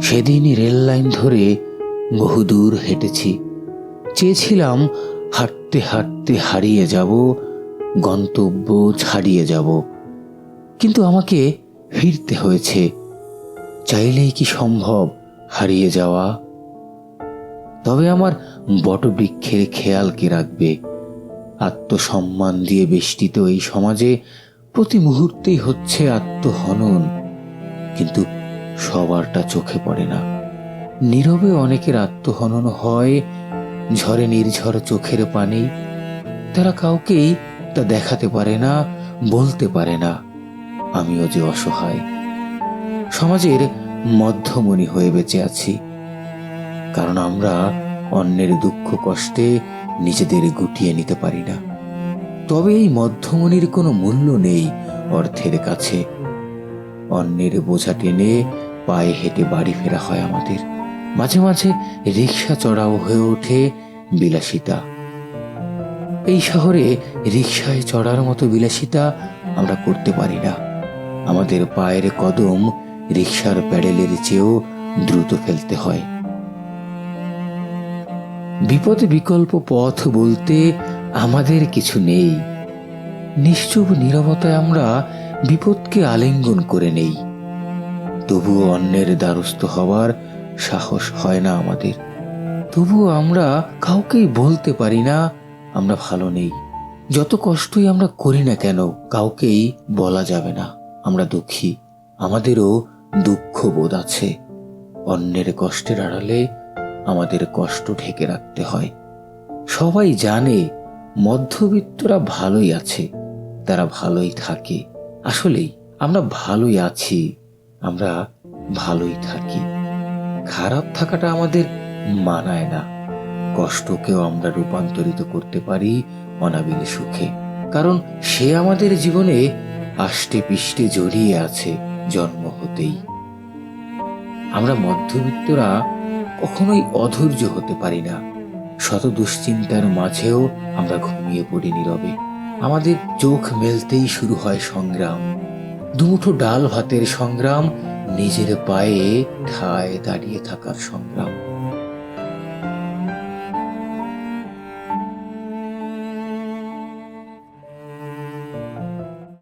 সেদিনই rail line ধরে বহুদূর হেঁটেছি। চেয়েছিলাম হাঁটতে হাঁটতে হারিয়ে যাব, গন্তব্য ছাড়িয়ে যাব। কিন্তু আমাকে ফিরতে হয়েছে। চাইলেই কি সম্ভব হারিয়ে যাওয়া? তবে আমার বটবৃক্ষের খেয়াল কে রাখবে? আত্মসম্মান দিয়ে বেষ্টিত এই সমাজে প্রতি মুহূর্তেই হচ্ছে আত্মহনন। কিন্তু সবারটা চোখে পড়ে না। নীরবে অনেকের আত্মহনন হয়, ঝরে নির্ঝর চোখের পানি। তারা কাউকেই তা দেখাতে পারে না, বলতে পারে না। আমিও যে অসহায়। সমাজের মধ্যমণি হয়ে বেঁচে আছি। কারণ আমরা অন্যের দুঃখ কষ্টে নিজেদের গুটিয়ে নিতে পারি না। তবে এই মধ্যমণির কোনো মূল্য নেই অর্থের কাছে। অন্যের বোঝা টেনে পায়ে হেঁটে বাড়ি ফেরা হয় আমাদের। মাঝে মাঝে রিক্সা চড়াও হয়ে ওঠে বিলাসিতা। এই শহরে রিক্সায় চড়ার মতো বিলাসিতা আমরা করতে পারি না। আমাদের পায়ের কদম রিক্সার প্যাডেলের চেয়েও দ্রুত ফেলতে হয়। বিপদ বিকল্প পথ বলতে আমাদের কিছু নেই। নিশ্চুপ নীরবতায় আমরা বিপদকে আলিঙ্গন করে নেই। তবুও অন্যের দ্বারস্থ হওয়ার সাহস হয় না আমাদের। তবুও আমরা কাউকেই বলতে পারি না, আমরা ভালো নেই। যত কষ্টই আমরা করি না কেন, কাউকেই বলা যাবে না। আমরা দুঃখী, আমাদেরও দুঃখ বোধ আছে। অন্যের কষ্টের আড়ালে আমাদের কষ্ট ঢেকে রাখতে হয়। সবাই জানে, মধ্যবিত্তরা ভালোই আছে, তারা ভালোই থাকে। আসলেই আমরা ভালোই আছি, আমরা ভালোই থাকি। খারাপ থাকাটা আমাদের মানায় না। কষ্টকেও আমরা রূপান্তরিত করতে পারি অনাবিল সুখে। কারণ সে আমাদের জীবনে আষ্টে পিষ্টে জড়িয়ে আছে জন্ম হতেই। আমরা মধ্যবিত্তরা কখনোই অধৈর্য হতে পারি না। শত দুশ্চিন্তার মাঝেও আমরা ঘুমিয়ে পড়ি নীরবে। আমাদের চোখ মেলতেই শুরু হয় সংগ্রাম। দুমুঠো ডাল ভাতের সংগ্রাম, নিজের পায়ে ঠায় দাঁড়িয়ে থাকার সংগ্রাম।